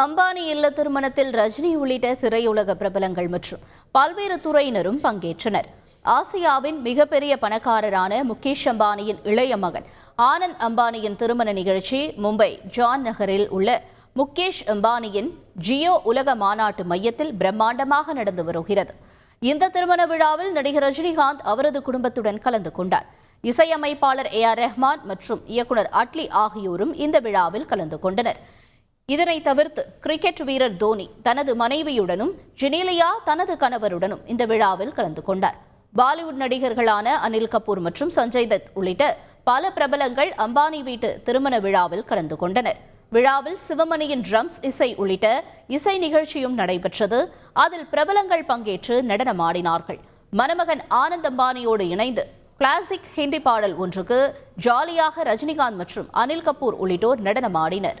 அம்பானி இல்ல திருமணத்தில் ரஜினி உள்ளிட்ட திரையுலக பிரபலங்கள் மற்றும் பல்வேறு துறையினரும் பங்கேற்றனர். ஆசியாவின் மிகப்பெரிய பணக்காரரான முகேஷ் அம்பானியின் இளைய மகன் ஆனந்த் அம்பானியின் திருமண நிகழ்ச்சி மும்பை ஜான் நகரில் உள்ள முகேஷ் அம்பானியின் ஜியோ உலக மாநாட்டு மையத்தில் பிரம்மாண்டமாக நடந்து வருகிறது. இந்த திருமண விழாவில் நடிகர் ரஜினிகாந்த் அவரது குடும்பத்துடன் கலந்து கொண்டார். இசையமைப்பாளர் ஏ ஆர் ரெஹ்மான் மற்றும் இயக்குனர் அட்லி ஆகியோரும் இந்த விழாவில் கலந்து கொண்டனர். இதனை தவிர்த்து கிரிக்கெட் வீரர் தோனி தனது மனைவியுடனும் ஜெனீலியா தனது கணவருடனும் இந்த விழாவில் கலந்து கொண்டார். பாலிவுட் நடிகர்களான அனில் கபூர் மற்றும் சஞ்சய் தத் உள்ளிட்ட பல பிரபலங்கள் அம்பானி வீட்டு திருமண விழாவில் கலந்து கொண்டனர். விழாவில் சிவமணியின் ட்ரம்ஸ் இசை உள்ளிட்ட இசை நிகழ்ச்சியும் நடைபெற்றது. அதில் பிரபலங்கள் பங்கேற்று நடனமாடினார்கள். மணமகன் ஆனந்த் அம்பானியோடு இணைந்து கிளாசிக் ஹிந்தி பாடல் ஒன்றுக்கு ஜாலியாக ரஜினிகாந்த் மற்றும் அனில் கபூர் உள்ளிட்டோர் நடனமாடினர்.